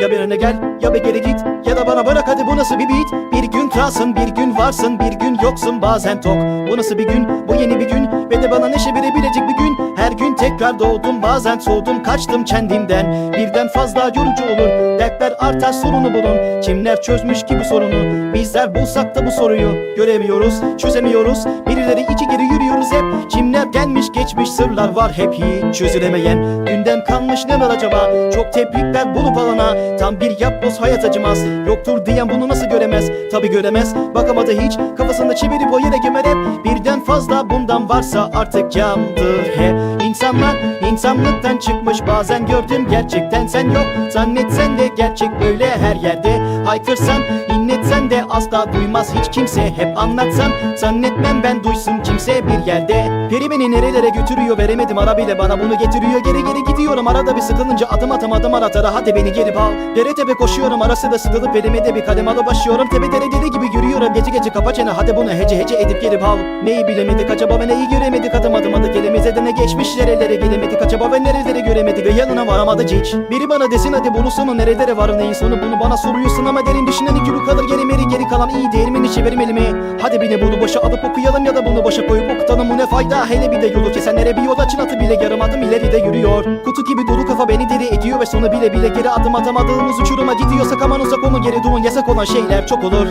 Ya bir öne gel ya bir geri git. Ya da bana bırak hadi bu nasıl bir beat? Bir gün kralsın bir gün varsın bir gün yoksun. Bazen tok. Bu nasıl bir gün? Bu yeni bir gün. Ve de bana neşe verebilecek bir gün. Her gün tekrar doğdum bazen soğudum kaçtım kendimden. Birden fazla yorucu olur Dertler artar sorunu bulun. Kimler çözmüş ki bu sorunu? Bizler bulsak da bu soruyu. Göremiyoruz çözemiyoruz. Birileri iki geri yürüyoruz hep. Kimler gelmiş geçmiş sırlar var hep hiç çözülemeyen. Gündem kalmış ne var acaba? Çok tebrikler bulup alana. Tam bir yapboz hayat acımaz. Yoktur diyen bunu nasıl göremez? Tabi göremez. Bakamadı hiç. Kafasında çevirip o yere gömer hep. Birden fazla bundan varsa artık yandır hep İnsanlar insanlıktan çıkmış bazen gördüm gerçekten sen yok. Zannetsen de gerçek böyle her yerde. Haykırsan inletsen de asla duymaz. Hiç kimse Hep anlatsam zannetmem ben duysun kimse bir yerde. Peri beni nerelere götürüyor veremedim. Ara bile bana bunu getiriyor. Geri geri gidiyorum. Arada bir sıkılınca adım atamadım aratara. Hadi beni geri al. Dere tepe koşuyorum. Arası da sıkılıp elime de bir kalem alıp başlıyorum. Tepe dere deli gibi yürüyorum. Gece gece kapa çene. Hadi bunu hece hece edip geri al. Neyi bilemedik acaba ve neyi göremedik? Adım adım adık elimize de ne geçmiş nerelere gelemedik acaba ve nereleri göremedik ve yanına varamadı hiç. Biri bana desin hadi bunun sonu nerelere var neyin sonu? Bunu bana soruyorsun ama derin düşünen iki yolu kalır geri meri geri kalan iyi değirmeni çevirim elimi Hadi beni bunu boşa alıp okuyalım ya da bunu boşa koyup okutalım. Bu ne fayda? Hele bir de yolu kesenlere bir yol açın. Atı bile yarım adım ileride yürüyor. Kutu gibi dolu kafa beni deli ediyor ve sonu bile bile geri adım atamadığımız uçuruma gidiyorsak aman uzak onu geri durun. Yasak olan şeyler çok olur